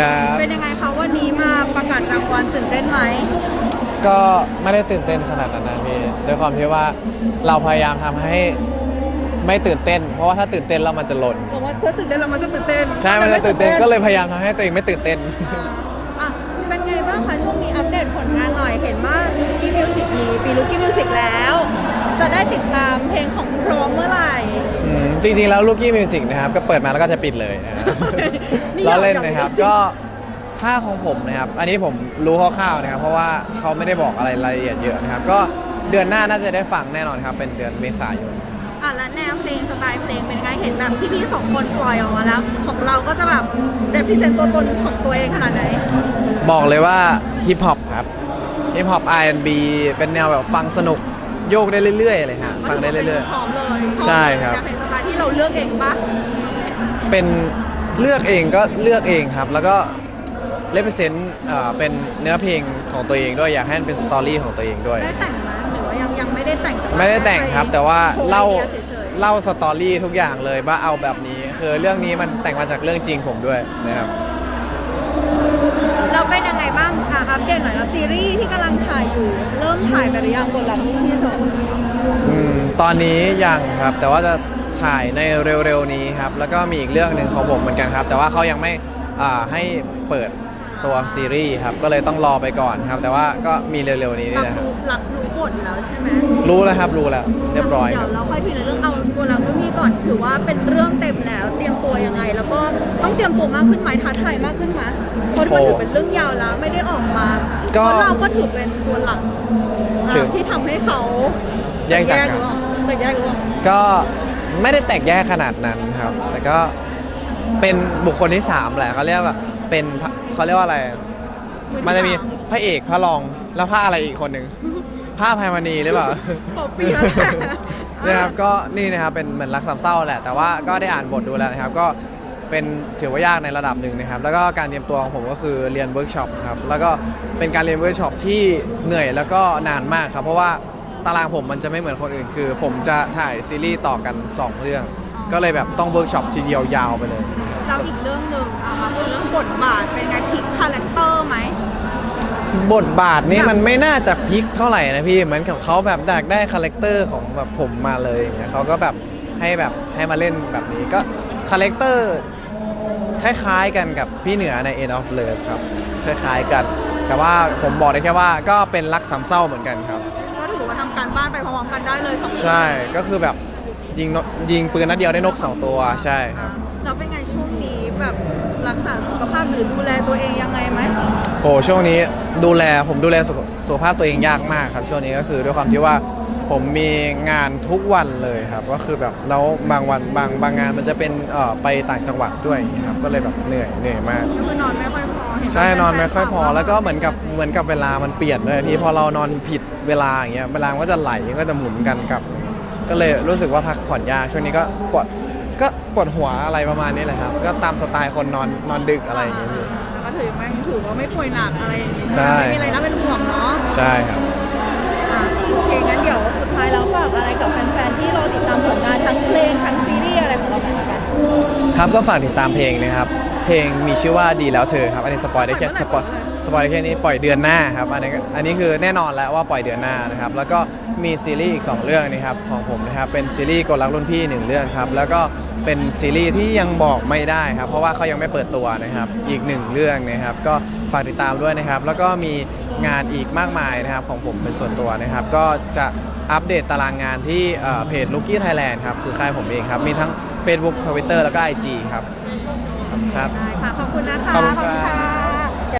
ครับ เป็นยังไงคะวันนี้มาประกาศรางวัลตื่นเต้นไหมก็ไม่ได้ตื่นเต้นขนาดนั้นนะพี่ด้วยความที่ว่าเราพยายามทำให้ไม่ตื่นเต้น เพราะว่าถ้าตื่นเต้นแล้วมันจะหล่นบอกว่าถ้าตื่นเต้นแล้วมันจะตื่นเต้นใช่มันจะตื่นเต้นก็เลยพยายามทำให้ตัวเองไม่ตื่นเต้น อ่าอะเป็นไงบ้างคะช่วงนี้อัปเดตผลงานหน่อยเห็นว่ากีมิวสิกมีปีลุกี้มิวสิกแล้ว จะได้ติดตามเพลงของพร้อมเมื่อไหร่ อืมจริงๆแล้วลูกี้มิวสิกนะครับก็เปิดมาแล้วก็จะปิดเลยนะฮะนี่ ล้อเล่นอยากนะครับอยากก็ถ้าของผมนะครับ อันนี้ผมรู้คร่าวๆนะครับ เพราะว่าเขาไม่ได้บอกอะไรรายละเอียดเยอะนะครับ ก็เดือนหน้าน่าจะได้ฟังแน่นอนครับ เป็นเดือนเมษายน อะแล้วแนวเพลงสไตล์เพลงเป็นยังไงเห็นแบบที่พี่สองคนปล่อยออกมาแล้ว ของเราก็จะแบบเรปพรีเซนต์ตัวตนของตัวเองขนาดไหน บอกเลยว่าฮิปฮอปครับ ฮิปฮอป R&B เป็นแนวแบบฟังสนุกโยกได้เรื่อยๆเลยฮะ ฟังได้เรื่อยพร้อมเลยใช่ครับอยากเป็นสไตล์ที่เราเลือกเองปะๆ เป็น เลือกเองก็เลือกเองครับ แล้วก็เลเ e เซนต์เป็นเนื้อเพลงของตัวเองด้วยอยากให้มันเป็นสตอรี่ของตัวเองด้วย ได้แต่งไหมหรือว่ายังยังไม่ได้แต่งแต่ว่าไม่ได้แต่งครับแต่ว่าโชว์เล่าไอดียเฉยๆเล่าสตอรี่ทุกอย่างเลยว่าเอาแบบนี้ คือเรื่องนี้มันแต่งมาจากเรื่องจริงผมด้วยนะครับ เราเป็นยังไงบ้างอะอัปเดตหน่อยแล้วซีรีส์ที่กำลังถ่ายอยู่ เริ่มถ่ายไปหรือยังบนหลังที่สองอืมตอนนี้ยังครับแต่ว่าจะ ถ่ายในเร็วๆนี้ครับ แล้วก็มีอีกเรื่องหนึ่งของผมเหมือนกันครับ แต่ว่าเขายังไม่อ่าให้เปิดตัวซีรีส์ครับ ก็เลยต้องรอไปก่อนครับ แต่ว่าก็มีเร็วๆนี้รันี่นะครับรู้รักรู้บทแล้วใช่ไหมรู้แล้วครับรู้แล้วเรียบร้อยคเดี๋รัยบ วเราค่อยทีละเรื่องเอาตัวเราเรื่องนี้ก่อนถือว่าเป็นเรื่องเต็มแล้ว เตรียมตัวยังไง แล้วก็ต้องเตรียมตัวมากขึ้นไหมท้าทายมากขึ้นไหมเพราะมันถือเป็นเรื่องยาวแล้วไม่ได้ออกมาก็เพราะเราก็ถือเป็นตัวหลักอะถือที่ทำให้เขาแยกจากกันหรือเปล่าแตกแยกหรือเปล่า ก็ ไม่ได้แตกแยกขนาดนั้นครับ แต่ก็เป็นบุคคลที่สามแหละเขาเรียกว่าเป็นพระเขาเรียกว่าอะไร มันจะมีพระเอกพระรองแล้วพระอะไรอีกคนหนึ่งพระอภัยมณีหรือเปล่าขอบปีแล้วแหละนะครับก็นี่นะครับเป็นเหมือนรักสามเศร้าแหละแต่ว่าก็ได้อ่านบทดูแล้วนะครับ ก็เป็นถือว่ายากในระดับหนึ่งนะครับ แล้วก็การเตรียมตัวของผมก็คือเรียนเวิร์กช็อปครับแล้วก็เป็นการเรียนเวิร์กช็อปที่เหนื่อยแล้วก็นานมากครับ เพราะว่า ตารางผมมันจะไม่เหมือนคนอื่น คือ ผมจะถ่ายซีรีส์ต่อกัน 2 เรื่อง ก็เลยแบบต้องเวิร์กช็อปทีเดียวยาวไปเลยนะครับเราอีกเรื่องหนึ่งเอามาพูดเรื่องบทบาทเป็นไงพลิกคาแรคเตอร์ไหม บทบาทนี้มันไม่น่าจะพลิกเท่าไหร่นะพี่เหมือนกับเขาแบบอยากได้คาแรคเตอร์ของแบบผมมาเลยอย่างเงี้ยเขาก็แบบให้แบบให้มาเล่นแบบนี้ก็คาแรคเตอร์คล้ายๆกันกับพี่เหนือใน End of Love ครับ คล้ายๆกัน แต่ว่าผมบอกได้แค่ว่าก็เป็นรักสามเศร้าเหมือนกันครับ ก็ถือว่าทำการบ้านไปพร้อมๆกันได้เลยสองคนใช่ก็คือแบบยิงนกยิงปืนนัดเดียวได้นกสองตัวใช่ครับเราเป็นไงช่วงนี้แบบรักษาสุขภาพหรือดูแลตัวเองยังไงไหมโอ้ช่วงนี้ดูแลผมดูแลสุขสุขภาพตัวเองยากมากครับ ช่วงนี้ก็คือด้วยความที่ว่าผมมีงานทุกวันเลยครับ ก็คือแบบแล้วบางวันบางบางงานมันจะเป็นเอ่อไปต่างจังหวัดด้วยอย่างเงี้ยครับก็เลยแบบเหนื่อยเหนื่อยมาก ก็คือนอนไม่ค่อยพอเห็ ใช่นอนไม่ค่อยพอฟนๆแล้วก็เหมือนกับเหมือนกับเวลามันเปลี่ยนเลยพี่พอเรานอนผิดเวลาอย่างเงี้ยเวลามันก็จะไหลก็จะหมุนกันกับ ก็เลยรู้สึกว่าพักผ่อนยากช่วงนี้ก็ปวดก็ปวดหัวอะไรประมาณนี้แหละครับ ก็ตามสไตล์คนนอนนอนดึกอะไรอย่างเงี้ยพี่แล้วก็ถือไม่ถือว่าไม่ป่วยหนักอะไรอย่างงี้ใช่ไม่มีอะไรน่าเป็นห่วงเนาะใช่ครับอะโอเคงั้นเดี๋ยวสุดท้ายเราฝากอะไรกับแฟนๆที่รอติดตามผลงานทั้งเพลงทั้งซีรีส์อะไรของเราหน่อยละกันครับก็ฝากติดตามเพลงนะครับ เพลงมีชื่อว่าดีแล้วเธอครับอันนี้สปอยได้แค่สปอยสปอยได้แค่นี้ปล่อยเดือนหน้าครับอันนี้ก็อันนี้คือแน่นอนแล้วว่าปล่อยเดือนหน้านะครับแล้วก็มีซีรีส์อีก 2 เรื่องนะครับของผมนะครับเป็นซีรีส์กดรักรุ่นพี่ 1 เรื่องครับแล้วก็เป็นซีรีส์ที่ยังบอกไม่ได้ครับเพราะว่าเขายังไม่เปิดตัวนะครับอีกหนึ่งเรื่องนะครับก็ฝากติดตามด้วยนะครับแล้วก็มีงานอีกมากมายนะครับของผมเป็นส่วนตัวนะครับก็จะอัปเดตตารางงานที่เอ่อเพจ Lucky Thailand ครับคือค่ายผมเองครับมีทั้ง Facebook Twitter แล้วก็ IG ครับขอบ คุณครับได้ค่ะขอบคุณนะคะ ขอบคุณครับ